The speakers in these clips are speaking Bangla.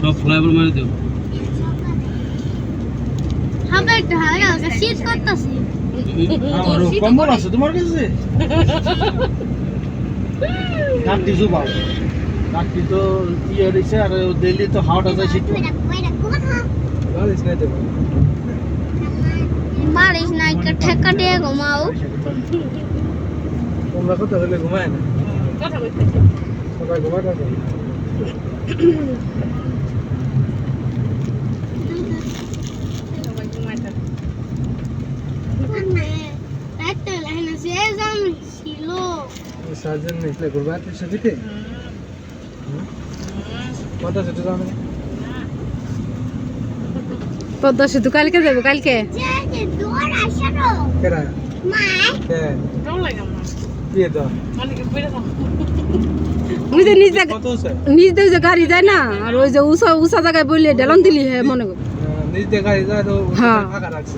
সব ফ্লাইওভার মেরে দেব। হবে একটু হালকা হালকা শীত করতেছে। আমারও কম্বল আছে তোমার কাছে? কাটতি জুবাও। কাটতি তো ইয়ে রয়েছে আর দিল্লি তো হাওড়া যায় শীত বালিশ নাই দেবো বারিশ নাই ঠেকা দিয়ে ঘুমাও। তোমরা হলে ঘুমায় না? কথা বলতে সবাই ঘুমায় থাকে। সার্জন নিসলে ঘুরবা। তুই দিতে কত সেটা জানো পদ্মা সেতু কালকে যাব কালকে? কেরা? মা কে? কেমন লাগে আমার। কি তো অনেকে বেড়ে ওই যে নিজ নিজ দিয়ে যে গাড়ি যায় না আর ওই যে উষা উষা জায়গায় বললে ডেলন দিলি হ্যাঁ মনে কর। নিজ তো হ্যাঁ।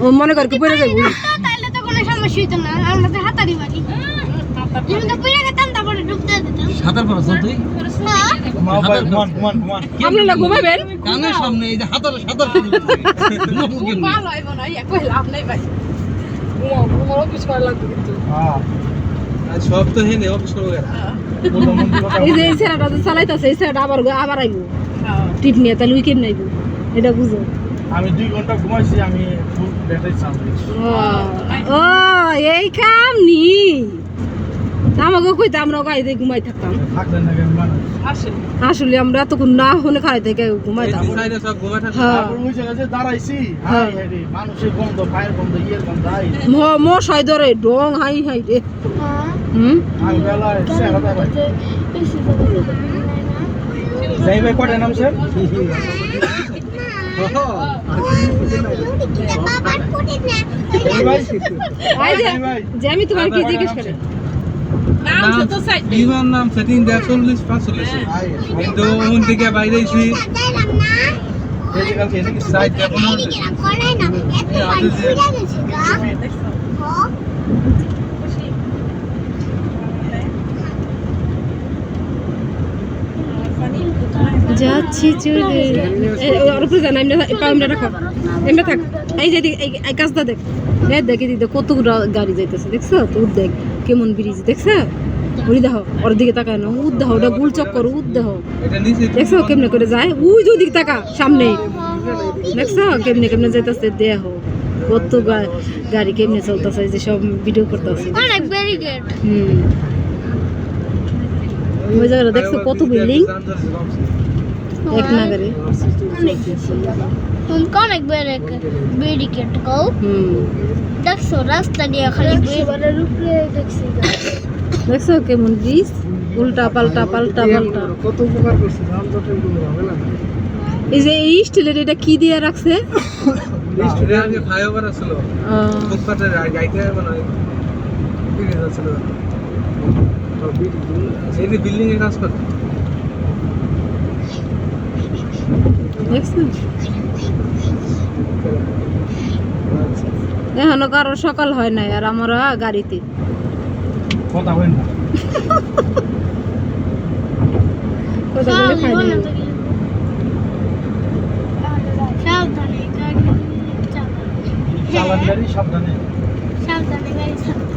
ও মনে কর কি পড়ে যাব তাহলে তো কোনো সমস্যা হইতো না আমরা তো হাতারি মারি সাঁতার পারছ তুই? হ্যাঁ? আপনারা ঘুমাবেন? কানের সামনে এই যে হাতার সাঁতার শুরু করছে। ঘুমাবো কেমনে? ভালো হইব না লাভ নাই ভাই ঘুমাও ঘুমাও অফিস লাগবে কিন্তু। হ্যাঁ। আজ সব তো হেনে অফিস করব এই যে এই ছেলেটা তো চালাইতেছে এই ছেলেটা আবার আবার আইবো। হ্যাঁ। টিপ নিয়ে তাহলে উইকেট নাইবো এটা বুঝো। আমি দুই ঘণ্টা ঘুমাইছি আমি ফুল ব্যাটারি চার্জ ও এই কাম নি। কইতে আমরা গাড়িতে ঘুমাই থাকতাম। আসলে আমরা তখন না হলে খাই থেকে ঘুমাই থাকে। হ্যাঁ। তারপর ওই জায়গায় যে দাঁড়াইছি হ্যাঁ। মশাই ধরে ডং হাই হাই রে। হ্যাঁ হুম যাই ভাই নাম স্যার? আমি তোমার কি জিজ্ঞেস করি? নাম বিমান নাম সেটিং দেয় চল্লিশ পাঁচচল্লিশ। হাই কিন্তু ওখান থেকে এসে হ্যাঁ যাচ্ছি চলে। আর উপরে যান এমনি এমনি থাক। এই যে এই কাজটা দেখ। এই দেখ দেখ কতগুলো গাড়ি যাইতেছে দেখছ? তো দেখ কেমন ব্রিজ দেখছ? ওই দেখো ওর দিকে তাকায় না উদ দেখো ওটা গুল চক্কর উদ দেখো। দেখছ কেমনে করে যায়? ওই যে ওদিকে তাকা সামনে। দেখছ কেমনে কেমনে যাইতেছে? দেহ কত গাড়ি কেমনে চলতেছে যে সব ভিডিও করতেছে। হুম। ওই জায়গাটা দেখছ কত বিল্ডিং এক নাগারে। অনেক ব্যারিকেড ব্যারিকেড গো হুম দেখছ রাস্তা দিয়ে খালি বেড়ার উপরে দেখছি দেখছ কেমন ব্রিজ উল্টা পাল্টা পাল্টা পাল্টা। কত উপকার করছে দাম তো টেবিল হবে না? এই যে এই স্টিলের এটা কি দিয়ে রাখছে? এটা আগে ফ্লাইওভার ছিল আহ, ফুটপাতের গাইতে মানে ব্রিজ ছিল এই যে বিল্ডিং এর কাজ করতে দেখছ? এখনও কারও সকাল হয় নাই আর আমরা গাড়িতে। কথা হয় না। কথা বলে খাই নাই। সাবধানে গাড়ি সাবধানে। সাবধানে গাড়ি চালাও।